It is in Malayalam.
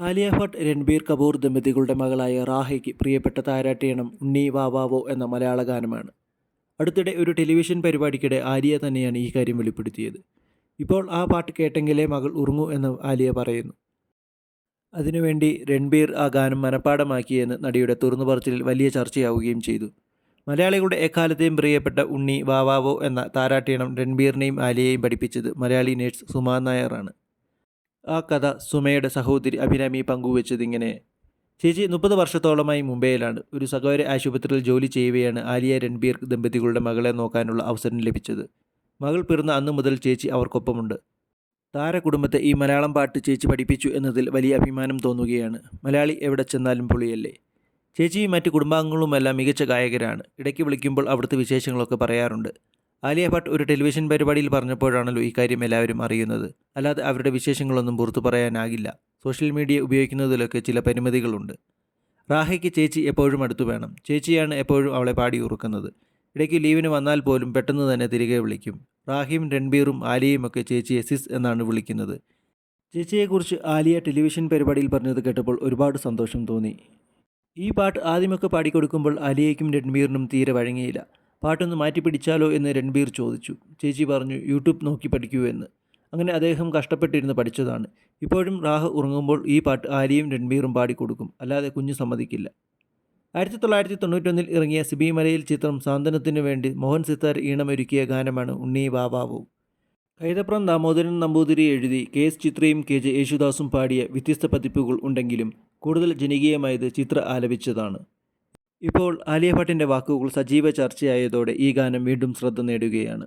ആലിയ ഭട്ട് രൺബീർ കപൂർ ദമ്പതികളുടെ മകളായ റാഹയ്ക്ക് പ്രിയപ്പെട്ട താരാട്ടിയണം ഉണ്ണി വാവാവോ എന്ന മലയാള ഗാനമാണ്. അടുത്തിടെ ഒരു ടെലിവിഷൻ പരിപാടിക്കിടെ ആലിയ തന്നെയാണ് ഈ കാര്യം വെളിപ്പെടുത്തിയത്. ഇപ്പോൾ ആ പാട്ട് കേട്ടെങ്കിലേ മകൾ ഉറങ്ങൂ എന്ന് ആലിയ പറയുന്നു. അതിനുവേണ്ടി രൺബീർ ആ ഗാനം മനഃപ്പാടമാക്കിയെന്ന് നടിയുടെ തുറന്നു പറച്ചിലിൽ വലിയ ചർച്ചയാവുകയും ചെയ്തു. മലയാളികളുടെ എക്കാലത്തെയും പ്രിയപ്പെട്ട ഉണ്ണി വാവാവോ എന്ന താരാട്ടിയണം രൺബീറിനെയും ആലിയയെയും പഠിപ്പിച്ചത് മലയാളി നേഴ്സ് സുമാ നായറാണ് ആ കഥ സുമയുടെ സഹോദരി അഭിരാമി പങ്കുവച്ചത് ഇങ്ങനെ ചേച്ചി മുപ്പത് വർഷത്തോളമായി മുംബൈയിലാണ്. ഒരു സഹോദര ആശുപത്രിയിൽ ജോലി ചെയ്യുകയാണ് ആലിയ രൺബീർ ദമ്പതികളുടെ മകളെ നോക്കാനുള്ള അവസരം ലഭിച്ചത്. മകൾ പിറന്ന അന്നു മുതൽ ചേച്ചി അവർക്കൊപ്പമുണ്ട്. താരകുടുംബത്തെ ഈ മലയാളം പാട്ട് ചേച്ചി പഠിപ്പിച്ചു എന്നതിൽ വലിയ അഭിമാനം തോന്നുകയാണ്. മലയാളി എവിടെ ചെന്നാലും പൊളിയല്ലേ. ചേച്ചിയും മറ്റ് കുടുംബാംഗങ്ങളുമെല്ലാം മികച്ച ഗായകരാണ്. ഇടയ്ക്ക് വിളിക്കുമ്പോൾ അവിടുത്തെ വിശേഷങ്ങളൊക്കെ പറയാറുണ്ട്. ആലിയ ഭട്ട് ഒരു ടെലിവിഷൻ പരിപാടിയിൽ പറഞ്ഞപ്പോഴാണല്ലോ ഈ കാര്യം എല്ലാവരും അറിയുന്നത്. അല്ലാതെ അവരുടെ വിശേഷങ്ങളൊന്നും പുറത്തു പറയാനാകില്ല. സോഷ്യൽ മീഡിയ ഉപയോഗിക്കുന്നതിലൊക്കെ ചില പരിമിതികളുണ്ട്. റാഹയ്ക്ക് ചേച്ചി എപ്പോഴും അടുത്തു വേണം. ചേച്ചിയാണ് എപ്പോഴും അവളെ പാടി ഉറക്കുന്നത്. ഇടയ്ക്ക് ലീവിന് വന്നാൽ പോലും പെട്ടെന്ന് തന്നെ തിരികെ വിളിക്കും. റാഹിയും രൺബീറും ആലിയയും ഒക്കെ ചേച്ചിയെ സിസ് എന്നാണ് വിളിക്കുന്നത്. ചേച്ചിയെക്കുറിച്ച് ആലിയ ടെലിവിഷൻ പരിപാടിയിൽ പറഞ്ഞത് കേട്ടപ്പോൾ ഒരുപാട് സന്തോഷം തോന്നി. ഈ പാട്ട് ആദ്യമൊക്കെ പാടിക്കൊടുക്കുമ്പോൾ ആലിയയ്ക്കും രൺബീറിനും തീരെ വഴങ്ങിയില്ല. പാട്ടൊന്ന് മാറ്റി പിടിച്ചാലോ എന്ന് രൺബീർ ചോദിച്ചു. ചേച്ചി പറഞ്ഞു യൂട്യൂബ് നോക്കി പഠിക്കൂ എന്ന്. അങ്ങനെ അദ്ദേഹം കഷ്ടപ്പെട്ടിരുന്ന് പഠിച്ചതാണ്. ഇപ്പോഴും റാഹ് ഉറങ്ങുമ്പോൾ ഈ പാട്ട് ആലിയും രൺബീറും പാടിക്കൊടുക്കും. അല്ലാതെ കുഞ്ഞു സമ്മതിക്കില്ല. ആയിരത്തി തൊള്ളായിരത്തി തൊണ്ണൂറ്റൊന്നിൽ ഇറങ്ങിയ സിബി മലയിൽ ചിത്രം സാന്ത്വനത്തിനു വേണ്ടി മോഹൻ സിത്താർ ഈണമൊരുക്കിയ ഗാനമാണ് ഉണ്ണി വാവാവു കൈതപ്രം ദാമോദരൻ നമ്പൂതിരി എഴുതി കെ എസ് ചിത്രയും കെ ജെ യേശുദാസും പാടിയ വ്യത്യസ്ത പതിപ്പുകൾ ഉണ്ടെങ്കിലും കൂടുതൽ ജനകീയമായത് ചിത്ര ആലപിച്ചതാണ്. ഇപ്പോൾ ആലിയ ഭട്ടിന്റെ വാക്കുകൾ സജീവ ചർച്ചയായതോടെ ഈ ഗാനം വീണ്ടും ശ്രദ്ധ നേടുകയാണ്.